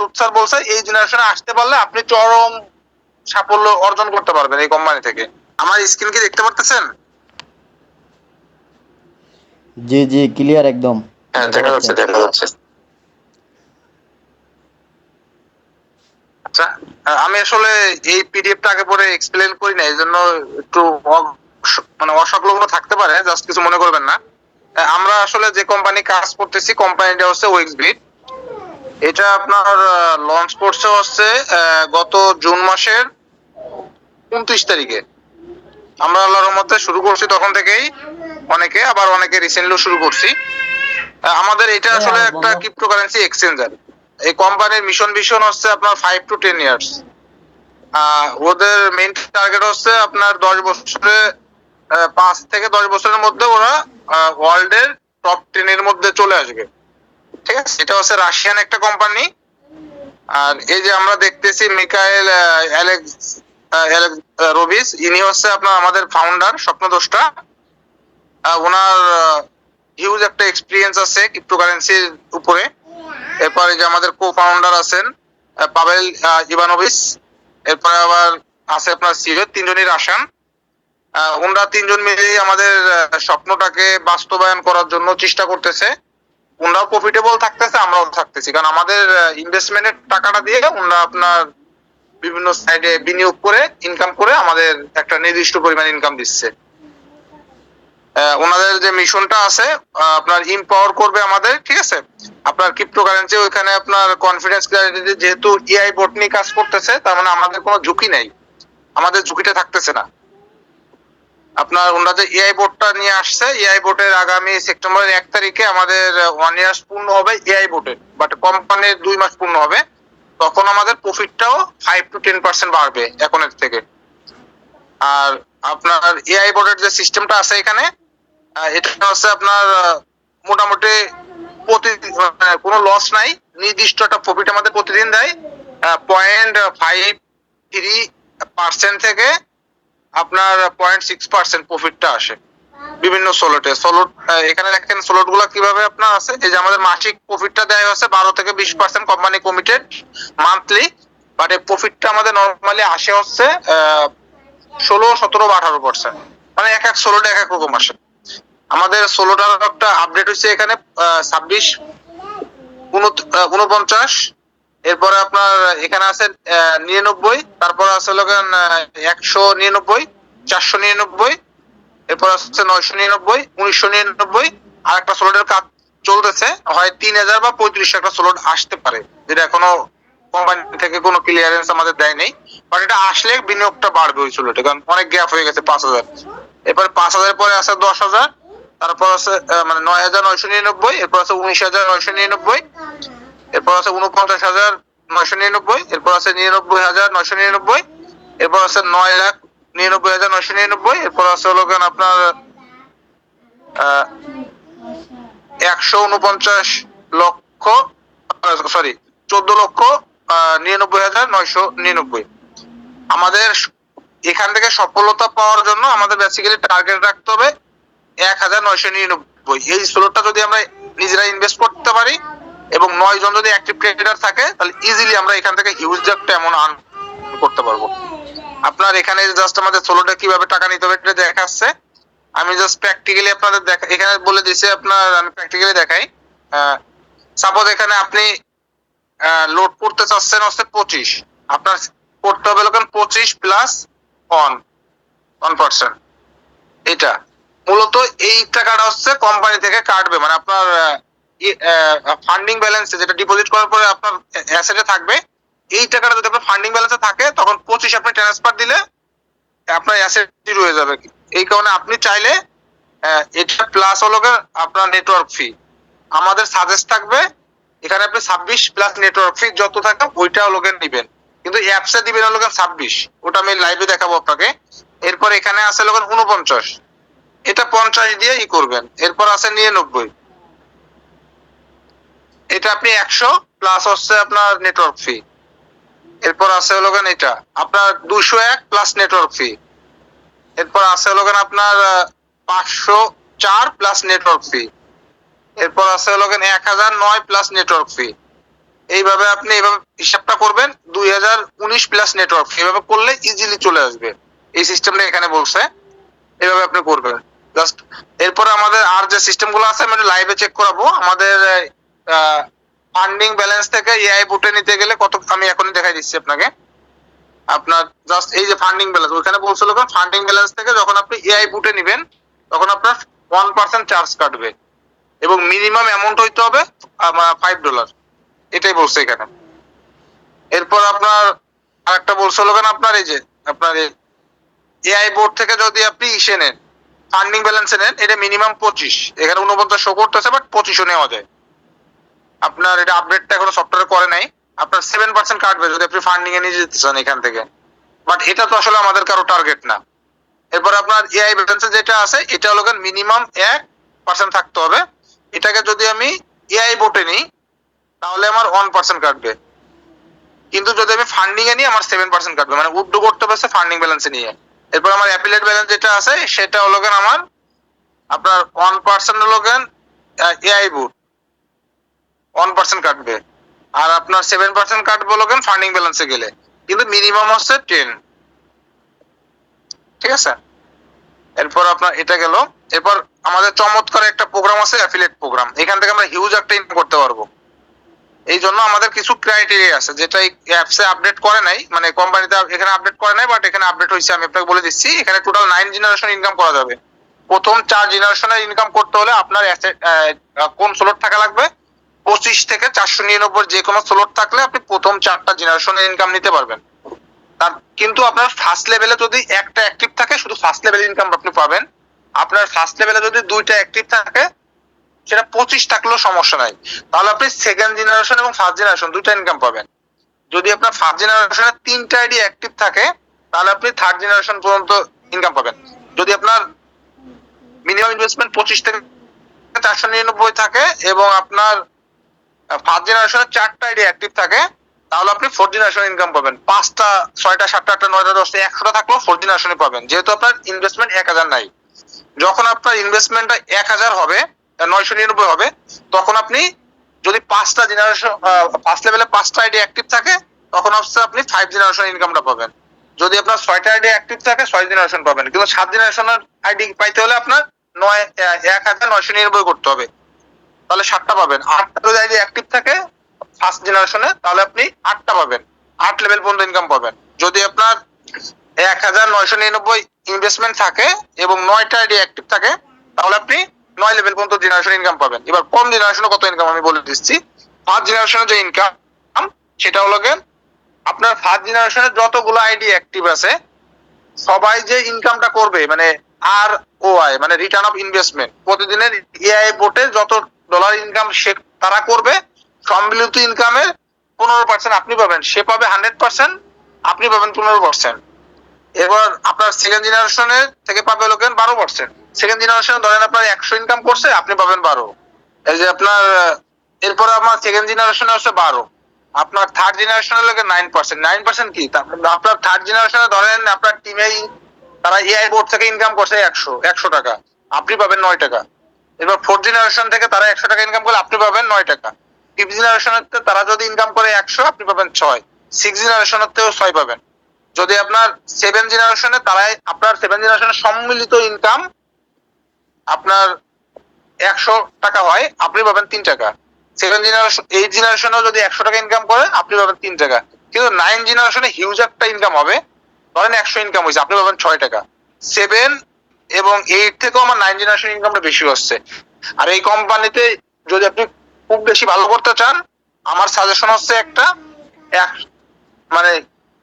Masud sir বলছে এই জেনারেশনে আসতে পারলে আপনি চরম সাফল্য অর্জন করতে পারবেন এই কোম্পানি থেকে। আমার স্ক্রিন কি দেখতে পারতেছেন? জি জি ক্লিয়ার একদম। হ্যাঁ দেখা যাচ্ছে দেখা যাচ্ছে। আচ্ছা আমি আসলে এই পিডিএফটা আগে পরে এক্সপ্লেন করি না এই জন্য একটু মানে অসংলগ্ন থাকতে পারে জাস্ট কিছু মনে করবেন না। আমরা আসলে যে কোম্পানি কাজ করতেছি কোম্পানিটা হচ্ছে ওয়েক্স বিট এটা আপনার লঞ্চ করছে হচ্ছে গত জুন মাসের উনত্রিশ তারিখে। আমরা আল্লাহর মধ্যে শুরু করছি তখন থেকেই অনেকে আবার অনেকে রিসেন্টলিও শুরু করছি। আমাদের এটা আসলে হ্যাঁ, একটা বলো। ক্রিপ্টোকারেন্সি এক্সচেঞ্জার এই কোম্পানির মিশন ভিশন হচ্ছে আপনার ফাইভ টু টেন ইয়ার্স ওদের মেইন টার্গেট হচ্ছে আপনার দশ বছরে পাঁচ থেকে দশ বছরের মধ্যে ওরা ওয়ার্ল্ডের টপ টেনের মধ্যে চলে আসবে। ঠিক আছে? এটা হচ্ছে রাশিয়ান একটা কোম্পানি আর এই যে আমরা দেখতেছি মিকায়েল আহ, অ্যালেক্স রবিস ইনি হচ্ছে আপনার আমাদের ফাউন্ডার স্বপ্নদ্রষ্টা। ওনার হিউজ একটা এক্সপিরিয়েন্স আছে ক্রিপ্টোকারেন্সির উপরে। এরপরে যে আমাদের কো ফাউন্ডার আছেন পাবেল ইভানোভিচ। এরপরে আবার আছে আপনার সিও তিনজনই রাশান ওনারা তিনজন মিলেই আমাদের স্বপ্নটাকে বাস্তবায়ন করার জন্য চেষ্টা করতেছে। ওনারাও প্রফিটেবল থাকতেছে, আমরাও থাকতেছি। কারণ আমাদের ইনভেস্টমেন্টের টাকাটা দিয়ে ওনারা আপনার বিভিন্ন সাইডে বিনিয়োগ করে ইনকাম করে আমাদের একটা নির্দিষ্ট পরিমাণ ইনকাম দিচ্ছে। ওনাদের যে মিশনটা আছে আপনার ইম্পাওয়ার করবে আমাদের, ঠিক আছে? আপনার ক্রিপ্টোকারেন্সি ওইখানে আপনার কনফিডেন্স যেহেতু ইআই বোর্ড নিয়ে কাজ করতেছে, তার মানে আমাদের কোনো ঝুঁকি নেই। আমাদের ঝুঁকিটা থাকতেছে না। আপনার ওনারা যে এআই বোর্ডটা নিয়ে আসছে। এআই বোর্ডের আগামী সেপ্টেম্বরের এক তারিখে আমাদের ওয়ান ইয়ার্স পূর্ণ হবে এআই বোর্ডের বাট কোম্পানির দুই মাস পূর্ণ হবে। তখন আমাদের প্রফিটটাও ফাইভ টু টেন পার্সেন্ট বাড়বে এখনের থেকে। আর আপনার এআই বোর্ডের যে সিস্টেমটা আছে এখানে এটা হচ্ছে আপনার মোটামুটি প্রতি মানে কোনো লস নাই। নির্দিষ্ট একটা প্রফিট আমাদের প্রতিদিন দেয় পয়েন্ট ফাইভ থ্রি পার্সেন্ট থেকে আপনার পয়েন্ট সিক্স পার্সেন্ট প্রফিটটা আসে। বিভিন্ন সোলটে সোলট এখানে দেখেন সোলট কীভাবে আপনার আছে? এই যে আমাদের মাসিক প্রফিটটা দেওয়া হচ্ছে বারো থেকে বিশ percent company committed monthly but এই প্রফিটটা আমাদের নর্মালি আসে হচ্ছে ষোলো, সতেরো বা আঠারো পার্সেন্ট মানে এক এক ষোলোটা এক এক রকম আসে। আমাদের ষোলোটার একটা আপডেট হচ্ছে এখানে ছাব্বিশ উনপঞ্চাশ এরপরে আপনার এখানে আছে নিরানব্বই, তারপর আছে লোকেন একশো নিরানব্বই, চারশো নিরানব্বই, এরপর আছে নয়শো নিরানব্বই, উনিশশো নিরানব্বই, আর একটা সোলোডের কাজ চলতেছে, হয় তিন হাজার বা পঁয়ত্রিশশো একটা সোলোড আসতে পারে, যেটা এখনও কোম্পানি থেকে কোনো ক্লিয়ারেন্স আমাদের দেয় নেই বাট এটা আসলে বিনিয়োগটা বাড়বে ওই সোলোডে কারণ অনেক গ্যাপ হয়ে গেছে পাঁচ হাজার। এরপর পাঁচ হাজার পরে আছে দশ হাজার, তারপর আছে মানে নয় হাজার নয়শো নিরানব্বই, এরপর আছে উনিশ হাজার নয়শো নিরানব্বই এরপর আছে উনপঞ্চাশ হাজার নয়শো নিরানব্বই, এরপর আছে নিরানব্বই হাজার নয়শো নিরানব্বই, এরপর আছে নয় লাখ নিরানব্বই হাজার নয়শো নিরানব্বই, এরপর আছে হলো আপনার একশো উনপঞ্চাশ লক্ষ, সরি, চোদ্দ লক্ষ নিরানব্বই হাজার নয়শো নিরানব্বই। আমাদের এখান থেকে সফলতা পাওয়ার জন্য আমাদের বেসিক্যালি টার্গেট রাখতে হবে এক হাজার নয়শো নিরানব্বই। এই স্লোটটা যদি আমরা নিজেরা ইনভেস্ট করতে পারি এবং নয় জন যদি অ্যাক্টিভ ট্রেডার থাকে, তাহলে ইজিলি আমরা এখান থেকে হিউজ একটা এমন আর্ন করতে পারব। আপনার এখানে জাস্ট আমাদের সোলোটা কীভাবে টাকা নিতে হবে এটা দেখাচ্ছে। আমি জাস্ট প্র্যাকটিক্যালি আপনাদের দেখা এখানে বলে দিছি আপনার, আমি প্র্যাকটিক্যালি দেখাই। সাপোজ এখানে আপনি লোড করতে চাচ্ছেন হচ্ছে পঁচিশ। আপনার করতে হবে লোকেন পঁচিশ প্লাস অন ওয়ান পার্সেন্ট এটা। মূলত এই টাকাটা হচ্ছে কোম্পানি থেকে কাটবে। মানে আপনার ফান্ডিং ব্যালেন্সে যেটা ডিপোজিট করার পরে আপনার অ্যাসেটে থাকবে, এই টাকাটা যদি আপনার ফান্ডিং ব্যালেন্সে থাকে, তখন পঁচিশ আপনি ট্রান্সফার দিলে আপনার অ্যাসেট জিরো হয়ে যাবে। এই কারণে আপনি চাইলে এটা প্লাস হলো আপনার নেটওয়ার্ক ফি আমাদের সাজেস্ট থাকবে, এখানে আপনি ছাব্বিশ প্লাস নেটওয়ার্ক ফি যত থাকে ওইটা গিয়ে নিবেন। কিন্তু অ্যাপসে দিবেন হলো ছাব্বিশ। ওটা আমি লাইভে দেখাবো আপনাকে। এরপর এখানে আছে লোকের উনপঞ্চাশ এটা পঞ্চাশ দিয়ে ই করবেন। এরপর আছে নিরানব্বই। এটা আপনি একশো প্লাস হচ্ছে আপনার নেটওয়ার্ক ফি এরপর আছে হলো কেন এটা, আপনার দুশো এক প্লাস নেটওয়ার্ক ফি এরপর আছে হলো গিয়ে আপনার পাঁচশো চার প্লাস নেটওয়ার্ক ফি এরপর আছে হলো গিয়ে এক হাজার নয় প্লাস নেটওয়ার্ক ফি এইভাবে আপনি এইভাবে হিসাবটা করবেন, দুই হাজার উনিশ প্লাস নেটওয়ার্ক এইভাবে করলে ইজিলি চলে আসবে। এই সিস্টেমটা এখানে বলছে, এভাবে আপনি করবেন। জাস্ট এরপরে আমাদের আর যে সিস্টেমগুলো আছে, আমি লাইভে চেক করাবো। আমাদের ফান্ডিং ব্যালেন্স থেকে এআই বুটে নিতে গেলে কত আমি এখনই দেখাই দিচ্ছি আপনাকে। আপনার জাস্ট এই যে ফান্ডিং ব্যালেন্স ওখানে বলছিল ফান্ডিং ব্যালেন্স থেকে যখন আপনি এআই বুটে নেবেন, তখন আপনার ওয়ান পার্সেন্ট চার্জ কাটবে। এবং মিনিমাম অ্যামাউন্ট হইতে হবে ফাইভ ডলার এটাই বলছে এখানে। এরপর আপনার আরেকটা বলছিল কেন আপনার এই যে, আপনার এআই বোর্ড থেকে যদি আপনি ইসে নেন ফান্ডিং ব্যালেন্সে নেন, এটা মিনিমাম পঁচিশ। এখানে উনপঞ্চাশ শো করতেছে বাট পঁচিশও নেওয়া যায়। আপনার এটা আপডেটটা এখনও সফটওয়্যার করে নাই। আপনার সেভেন পার্সেন্ট কাটবে যদি আপনি ফান্ডিং এ নিয়ে যেতে চান এখান থেকে। বাট এটা তো আসলে আমাদের কারও টার্গেট না। এরপর আপনার এআই ব্যালেন্সে যেটা আছে, এটা হলো মিনিমাম এক পার্সেন্ট থাকতে হবে। এটাকে যদি আমি এআই বোটে নিই, তাহলে আমার ওয়ান পার্সেন্ট কাটবে। কিন্তু যদি আমি ফান্ডিং এ নিই, আমার সেভেন পার্সেন্ট কাটবে। মানে উড্ডু করতে পারছে ফান্ডিং ব্যালেন্স নিয়ে। এরপর আমার অ্যাপিলেট ব্যালেন্স যেটা আছে, সেটা হলো আমার, আপনার ওয়ান পার্সেন্ট হলো এআই বুট ওয়ান পার্সেন্ট কাটবে আর আপনার সেভেন পার্সেন্ট কাটবে হলো গেন ফান্ডিং ব্যালেন্সে গেলে। কিন্তু মিনিমাম হচ্ছে টেন ঠিক আছে? এরপর আপনার এটা গেল। এরপর আমাদের চমৎকার একটা প্রোগ্রাম আছে অ্যাফিলিয়েট প্রোগ্রাম এখান থেকে আমরা হিউজ একটা ইনকাম করতে পারব। এই জন্য আমাদের কিছু ক্রাইটেরিয়া আছে, যেটা এই অ্যাপসে আপডেট করে নাই। মানে কোম্পানিতে এখানে আপডেট করে নাই বাট এখানে আপডেট হয়েছে, আমি আপনাকে বলে দিচ্ছি। এখানে টোটাল নাইন জেনারেশন ইনকাম করা যাবে। প্রথম চার জেনারেশনের ইনকাম করতে হলে আপনার কোন স্লোট থাকা লাগবে? পঁচিশ থেকে চারশো নিরানব্বই যে কোনো স্লোট থাকলে আপনি প্রথম চারটা জেনারেশনের ইনকাম নিতে পারবেন। তার কিন্তু আপনার ফার্স্ট লেভেলে যদি একটা অ্যাক্টিভ থাকে, শুধু ফার্স্ট লেভেল ইনকাম আপনি পাবেন। আপনার ফার্স্ট লেভেলে যদি দুইটা অ্যাক্টিভ থাকে, সেটা পঁচিশ থাকলেও সমস্যা নাই। তাহলে আপনি সেকেন্ড জেনারেশন এবং ফার্স্ট জেনারেশন দুইটা ইনকাম পাবেন। যদি আপনার ফার্স্ট জেনারেশনে তিনটা আইডি অ্যাক্টিভ থাকে, তাহলে আপনি থার্ড জেনারেশন পর্যন্ত ইনকাম পাবেন। যদি আপনার মিনিমাম ইনভেস্টমেন্ট পঁচিশ থেকে চারশো নিরানব্বই থাকে এবং আপনার ফার্স্ট জেনারেশনের চারটা আইডি অ্যাক্টিভ থাকে, তাহলে আপনি ফোর জেনারেশন ইনকাম পাবেন। পাঁচটা, ছয়টা, সাতটা, আটটা, নয়টা, দশটা, একশোটা থাকলেও ফোর জেনারেশনে পাবেন। যেহেতু আপনার ইনভেস্টমেন্ট এক হাজার নাই। যখন আপনার ইনভেস্টমেন্টটা এক হাজার হবে নয়শো নিরানব্বই হবে, তখন আপনি যদি পাঁচটা জেনারেশন ফার্স্ট লেভেলে পাঁচটা আইডি অ্যাক্টিভ থাকে, তখন হচ্ছে আপনি ফাইভ জেনারেশন ইনকামটা পাবেন। যদি আপনার ছয়টা আইডি অ্যাক্টিভ থাকে, ছয় জেনারেশন পাবেন। কিন্তু সাত জেনারেশনের আইডি পাইতে হলে আপনার নয় এক হাজার নয়শো নিরানব্বই করতে হবে। তাহলে সাতটা পাবেন। আটটা যদি অ্যাক্টিভ থাকে ফার্স্ট জেনারেশনে তাহলে আপনি আটটা পাবেন। আট লেভেল পর্যন্ত ইনকাম পাবেন। যদি আপনার এক হাজার নয়শো নিরানব্বই ইনভেস্টমেন্ট থাকে এবং নয়টা আইডি অ্যাক্টিভ থাকে, তাহলে আপনি নয় লেভেল পর্যন্ত জেনারেশন ইনকাম পাবেন। এবার কম জেনারেশনে কত ইনকাম আমি বলে দিচ্ছি। ফার্স্ট জেনারেশনের যে ইনকাম সেটা হলো গেন আপনার ফার্স্ট জেনারেশনের যতগুলো আইডি অ্যাক্টিভ আছে, সবাই যে ইনকামটা করবে মানে আর ও আই মানে রিটার্ন অফ ইনভেস্টমেন্ট প্রতিদিনের এআই বোর্ডে যত ডলার ইনকাম সে তারা করবে, সম্মিলিত ইনকামের পনেরো পার্সেন্ট আপনি পাবেন। সে পাবে হান্ড্রেড পার্সেন্ট আপনি পাবেন পনেরো পার্সেন্ট এবার আপনার সেকেন্ড জেনারেশনের থেকে পাবে লোকেন বারো পার্সেন্ট সেকেন্ড জেনারেশনে ধরেন আপনার একশো ইনকাম করছে, আপনি পাবেন বারো। এই যে আপনার, এরপরে আমার সেকেন্ড জেনারেশনে হচ্ছে বারো। আপনার থার্ড জেনারেশনের লোকে নাইন পার্সেন্ট নাইন পার্সেন্ট কি? তা- আপনার থার্ড জেনারেশনে ধরেন আপনার টিমেই তারা এআই বোর্ড থেকে ইনকাম করছে একশো একশো টাকা। আপনি পাবেন নয় টাকা। এবার ফোর্থ জেনারেশন থেকে তারা একশো টাকা ইনকাম করলে আপনি পাবেন নয় টাকা। ফিফথ জেনারেশনের তারা যদি ইনকাম করে একশো, আপনি পাবেন ছয়। সিক্স জেনারেশনের থেকেও ছয় পাবেন। যদি আপনার সেভেন জেনারেশনে তারাই আপনার সেভেন জেনারেশনের সম্মিলিত ইনকাম আপনার একশো টাকা হয়, আপনি পাবেন তিন টাকা। সেভেন জেনারেশন এইট জেনারেশনেও যদি একশো টাকা ইনকাম করে, আপনি পাবেন তিন টাকা। কিন্তু নাইন জেনারেশনে হিউজ একটা ইনকাম হবে। ধরেন একশো ইনকাম হয়েছে, আপনি পাবেন ছয় টাকা। সেভেন এবং এইট থেকেও আমার নাইন জেনারেশন ইনকামটা বেশি হচ্ছে। আর এই কোম্পানিতে যদি আপনি খুব বেশি ভালো করতে চান, আমার সাজেশন হচ্ছে একটা, এক মানে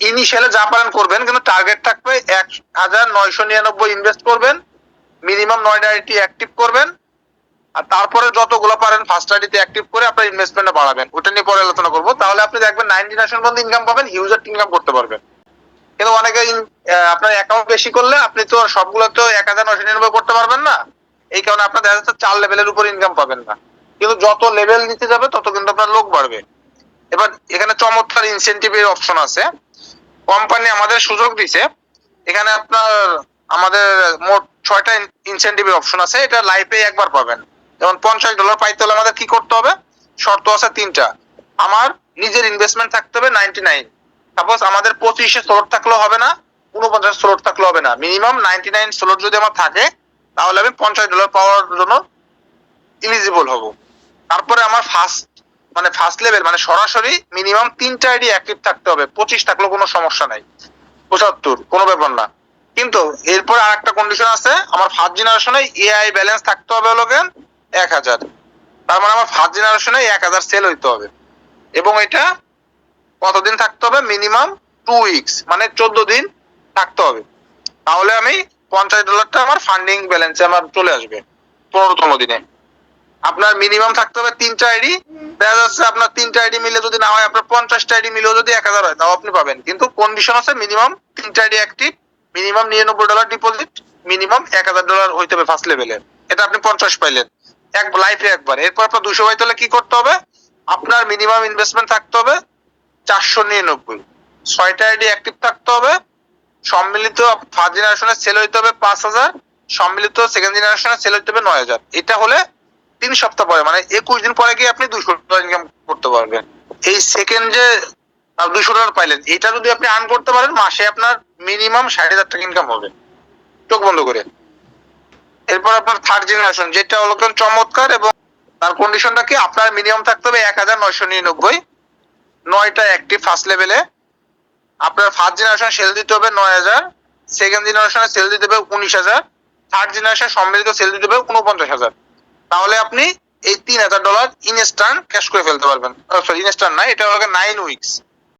ইনিশিয়ালে যা পারেন করবেন, কিন্তু টার্গেট থাকবে এক হাজার নয়শো নিরানব্বই ইনভেস্ট করবেন মিনিমাম নয়টা আইটি অ্যাক্টিভ করবেন, আর তারপরে যতগুলো পারেন ফার্স্ট আইডিতে অ্যাক্টিভ করে আপনার ইনভেস্টমেন্টটা বাড়াবেন। ওটা নিয়ে পরে আলোচনা করব। তাহলে আপনি দেখবেন নাইনটি ন্যাশনাল পর্যন্ত ইনকাম পাবেন হিউজার ইনকাম করতে পারবেন। কিন্তু অনেকে আপনার অ্যাকাউন্ট বেশি করলে আপনি তো সবগুলো তো এক হাজার নয়শো নিরানব্বই করতে পারবেন না। এই কারণে আপনার দেখা যাচ্ছে চার লেভেলের উপর ইনকাম পাবেন না। কিন্তু যত লেভেল নিতে যাবে, তত কিন্তু আপনার লোক বাড়বে। এবার এখানে চমৎকার ইনসেন্টিভের অপশন আছে। কোম্পানি আমাদের সুযোগ দিছে। এখানে আপনার আমাদের মোট ছয়টা ইনসেন্টিভের অপশন আছে। এটা লাইফে একবার পাবেন। যেমন পঞ্চাশ ডলার পাইতে হলে আমাদের কি করতে হবে? শর্ত আছে তিনটা। আমার নিজের ইনভেস্টমেন্ট থাকতে হবে নাইনটি নাইন সাপোজ আমাদের পঁচিশে স্লোট থাকলেও হবে না উনপঞ্চাশ স্লোট থাকলেও হবে না। মিনিমাম নাইনটি নাইন স্লোট যদি আমার থাকে, তাহলে আমি পঞ্চাশ ডলার পাওয়ার জন্য ইলিজিবল হব। তারপরে আমার ফার্স্ট মানে ফার্স্ট লেভেল মানে সরাসরি মিনিমাম তিনটা আইডি অ্যাক্টিভ থাকতে হবে। পঁচিশ থাকলেও কোনো সমস্যা নাই। পঁচাত্তর, কোনো ব্যাপার না। কিন্তু এরপর আর একটা কন্ডিশন আছে, আমার ফার্স্ট জেনারেশনে এআই ব্যালেন্স থাকতে হবে হলো কেন এক হাজার। তার মানে আমার ফার্স্ট জেনারেশনে এক হাজার সেল হইতে হবে। এবং এটা কতদিন থাকতে হবে? মিনিমাম টু উইকস মানে চোদ্দ দিন থাকতে হবে। তাহলে আমি পঞ্চাশ ডলারটা আমার ফান্ডিং ব্যালেন্সে আমার চলে আসবে, পনেরোতম দিনে। আপনার মিনিমাম থাকতে হবে তিনটা আইডি দেখা যাচ্ছে আপনার তিনটা আইডি মিলে যদি না হয়, আপনার পঞ্চাশটা আইডি মিলেও যদি এক হাজার হয়, তাও আপনি পাবেন। কিন্তু কন্ডিশন আছে মিনিমাম তিনটা আইডি অ্যাক্টিভ মিনিমাম নিরানব্বই ডলার ডিপোজিট মিনিমাম এক হাজার ডলার হইতে হবে ফার্স্ট লেভেলে এটা আপনি পঞ্চাশ পাইলেন। এক লাইফে একবার। এরপর আপনার দুশো পাইতে হলে কি করতে হবে? আপনার মিনিমাম ইনভেস্টমেন্ট থাকতে হবে চারশো নিরানব্বই। ছয়টা আইডি অ্যাক্টিভ থাকতে হবে। সম্মিলিত ফার্স্ট জেনারেশনের সেল হইতে হবে পাঁচ হাজার। সম্মিলিত সেকেন্ড জেনারেশনের সেল হইতে হবে নয় হাজার। এটা হলে তিন সপ্তাহ পরে মানে একুশ দিন পরে গিয়ে আপনি দুশো ডলার ইনকাম করতে পারবেন। এই সেকেন্ড যে দুশো ডলার পাইলেন, এটা যদি আপনি আর্ন করতে পারেন, মাসে আপনার মিনিমাম ষাট হাজার টাকা ইনকাম হবে। চোখ বন্ধ করে। এরপর আপনার থার্ড জেনারেশন যেটা হলো চমৎকার এবং তার কন্ডিশনটা কি? আপনার মিনিমাম থাকতে হবে এক হাজার নয়শো নিরানব্বই। নয়টা একটি ফার্স্ট লেভেলে আপনার ফার্স্ট জেনারেশন সেল দিতে হবে নয় হাজার সেকেন্ড জেনারেশনে সেল দিতে হবে উনিশ হাজার থার্ড জেনারেশন সম্মিলিত সেল দিতে হবে উনপঞ্চাশ হাজার। তাহলে আপনি এই তিন হাজার ডলার ইনস্ট্যান্ট ক্যাশ করে ফেলতে পারবেন। সরি ইনস্ট্যান্ট না, এটা হলো নাইন উইকস